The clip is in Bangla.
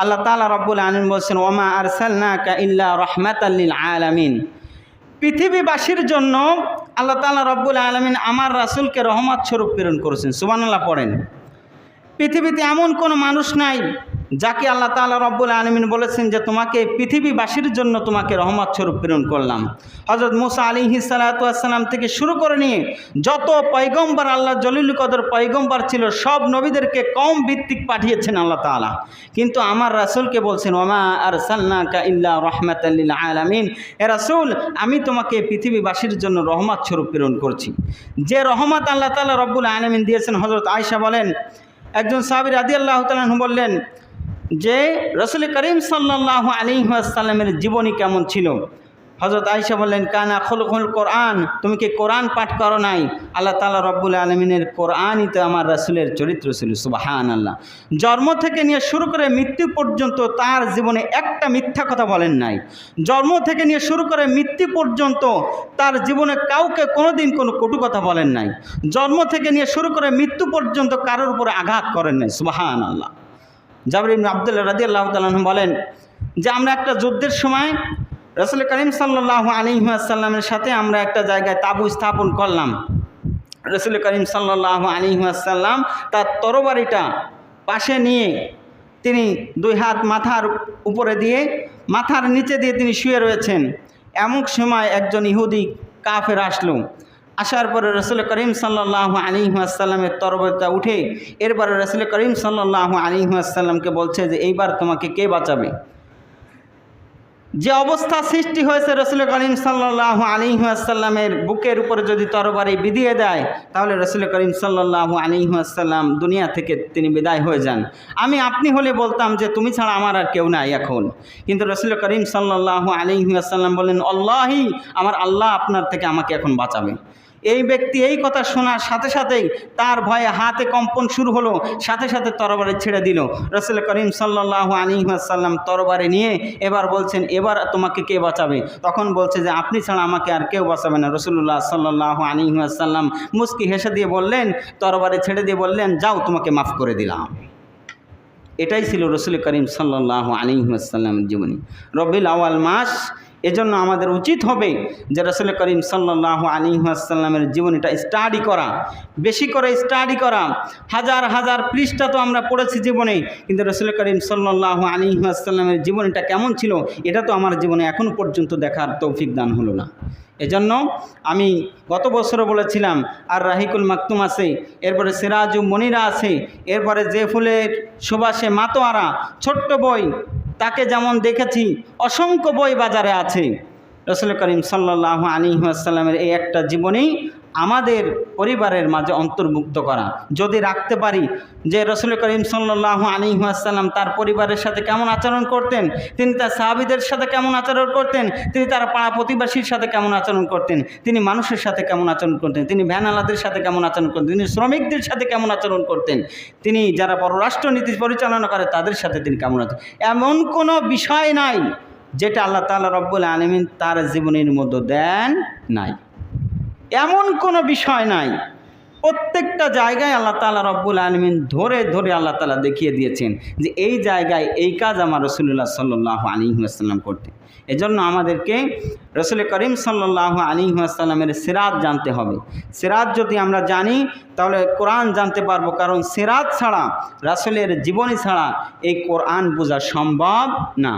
আল্লাহ তালা রব্বুল আলম বলছেন, ওমা আরসালনাকা ইল্লা রহমাত আল্লিল আলামিন। পৃথিবীবাসীর জন্য আল্লাহ তালা রব্বুল আলমিন আমার রাসুলকে রহমত স্বরূপ প্রেরণ করেছেন। সুবানাল্লাহ পড়েন। পৃথিবীতে এমন কোনো মানুষ নাই যাকে আল্লাহ তাআলা রব্বুল আলমিন বলেছেন যে তোমাকে পৃথিবীবাসীর জন্য তোমাকে রহমত স্বরূপ প্রেরণ করলাম। হজরত মুসা আলী হিসালাতাম থেকে শুরু করে নিয়ে যত পয়গম্বর আল্লাহ জলিল কদর পয়গম্বর ছিল, সব নবীদেরকে কম ভিত্তিক পাঠিয়েছেন আল্লাহ তাআলা। কিন্তু আমার রাসূলকে বলছেন, ওমা আর সাল্লাকা ইল্লা রহমাতাল্লিল আলামিন। এ রাসূল, আমি তোমাকে পৃথিবীবাসীর জন্য রহমত স্বরূপ প্রেরণ করছি। যে রহমত আল্লাহ তাআলা রব্বুল আলমিন দিয়েছেন হজরত আয়সা বলেন, একজন সাহাবি আদি আল্লাহ তালু বললেন যে রসুল করিম সাল্লাহ আলী আসাল্লামের জীবনী কেমন ছিল? হজরত আইসা বললেন, কানা খোলখুল কোরআন, তুমি কি কোরআন পাঠ করো নাই? আল্লাহ তালা রব্বুল আলমিনের কোরআনই তো আমার রাসুলের চরিত্র ছিল সুবাহান আল্লাহ জন্ম থেকে নিয়ে শুরু করে মৃত্যু পর্যন্ত তার জীবনে একটা মিথ্যা কথা বলেন নাই। জন্ম থেকে নিয়ে শুরু করে মৃত্যু পর্যন্ত তার জীবনে কাউকে কোনোদিন কোনো কটু কথা বলেন নাই। জন্ম থেকে নিয়ে শুরু করে মৃত্যু পর্যন্ত কারোর উপরে আঘাত করেন নাই সুবাহান আল্লাহ জাবর ইবনে আবদুল্লাহ রাজি আল্লাহ তালন বলেন যে আমরা একটা যুদ্ধের সময় রসুল করিম সাল্লাহ আলিহাসাল্লামের সাথে আমরা একটা জায়গায় তাবু স্থাপন করলাম। রসুল করিম সাল্লাহ আলিহাসাল্লাম তার তরবারিটা পাশে নিয়ে তিনি দুই হাত মাথার উপরে দিয়ে মাথার নিচে দিয়ে তিনি শুয়ে রয়েছেন। এমন সময় একজন ইহুদি কাফের আসলো। আসার পরে রসুল করিম সাল্লাহ আলী আসাল্লামের তরবতা উঠে এরপরে রসুল করিম সাল্লাহ আলী আসাল্লামকে বলছে যে এইবার তোমাকে কে বাঁচাবে? যে অবস্থা সৃষ্টি হয়েছে রসুল করিম সাল্লাহ আলী আসাল্লামের বুকের উপরে যদি তরবারি বিধিয়ে দেয়, তাহলে রসুল করিম সাল্লাহ আলী আসাল্লাম দুনিয়া থেকে তিনি বিদায় হয়ে যান। আমি আপনি হলে বলতাম যে তুমি ছাড়া আমার আর কেউ নাই এখন। কিন্তু রসুল করিম সাল্লাহ আলী আসাল্লাম বললেন, আল্লাহি, আমার আল্লাহ আপনার থেকে আমাকে এখন বাঁচাবে। এই ব্যক্তি এই কথা শোনার সাথে সাথেই তার ভয়ে হাতে কম্পন শুরু হলো, সাথে সাথে তরবারে ছেড়ে দিল। রসুল করিম সাল্লাহ আলী আসাল্লাম তরবারে নিয়ে এবার বলছেন, এবার তোমাকে কে বাঁচাবে? তখন বলছে যে, আপনি ছাড়া আমাকে আর কেউ বাঁচাবে না। রসুল্লাহ সাল্লাহ আলী আসাল্লাম মুস্কি হেসে দিয়ে বললেন, তরবারে ছেড়ে দিয়ে বললেন, যাও, তোমাকে মাফ করে দিলাম। এটাই ছিল রসুল করিম সাল্লাহ আলী আসাল্লামের জীবনী। রবিল আওয়াল মাস এজন্য আমাদের উচিত হবে যে রসুল করিম সাল্লাহ আলী আসাল্লামের জীবনীটা স্টাডি করা। বেশি করে স্টাডি করা। হাজার হাজার পৃষ্ঠা তো আমরা পড়েছি জীবনে, কিন্তু রসুল করিম সাল্লাহ আলী আসাল্লামের জীবনীটা কেমন ছিল, এটা তো আমার জীবনে এখনও পর্যন্ত দেখার তৌফিক দান হলো না। এজন্য আমি গত বছরও বলেছিলাম, আর রাহিকুল মাকতুম আছে, এরপরে সিরাজু মনিরা আছে, এরপরে জেফুলের সুবাসে মাতোয়ারা, ছোট্ট বই তাকে যেমন দেখেছি, অসংখ্য বই বাজারে আছে। রসুল করিম সাল্লাহ আলী আসাল্লামের এই একটা জীবনী আমাদের পরিবারের মাঝে অন্তর্ভুক্ত করা। যদি রাখতে পারি যে রসুল করিম সাল্লাহ আলী আসাল্লাম তার পরিবারের সাথে কেমন আচরণ করতেন, তিনি তার সাহাবিদের সাথে কেমন আচরণ করতেন, তিনি তার পাড়া প্রতিবাসীর সাথে কেমন আচরণ করতেন, তিনি মানুষের সাথে কেমন আচরণ করতেন, তিনি ভ্যানালাদের সাথে কেমন আচরণ করতেন, তিনি শ্রমিকদের সাথে কেমন আচরণ করতেন, তিনি যারা পররাষ্ট্র নীতি পরিচালনা করে তাদের সাথে তিনি কেমন আছেন এমন কোনো বিষয় নাই যেটা আল্লাহ তালা রব্বুল আলমিন তার জীবনের মধ্যে দেন নাই। এমন কোনো বিষয় নাই। প্রত্যেকটা জায়গায় আল্লাহ তালা রব্বুল আলমিন ধরে ধরে আল্লাহ তালা দেখিয়ে দিয়েছেন যে এই জায়গায় এই কাজ আমার রসুল্লাহ সাল্লাহ আলী আসাল্লাম করতে এজন্য আমাদেরকে রসুল করিম সাল্লাহ আলী আসাল্লামের সিরাত জানতে হবে। সিরাত যদি আমরা জানি, তাহলে কোরআন জানতে পারব, কারণ সিরাত ছাড়া, রাসুলের জীবনী ছাড়া এই কোরআন বোঝা সম্ভব না।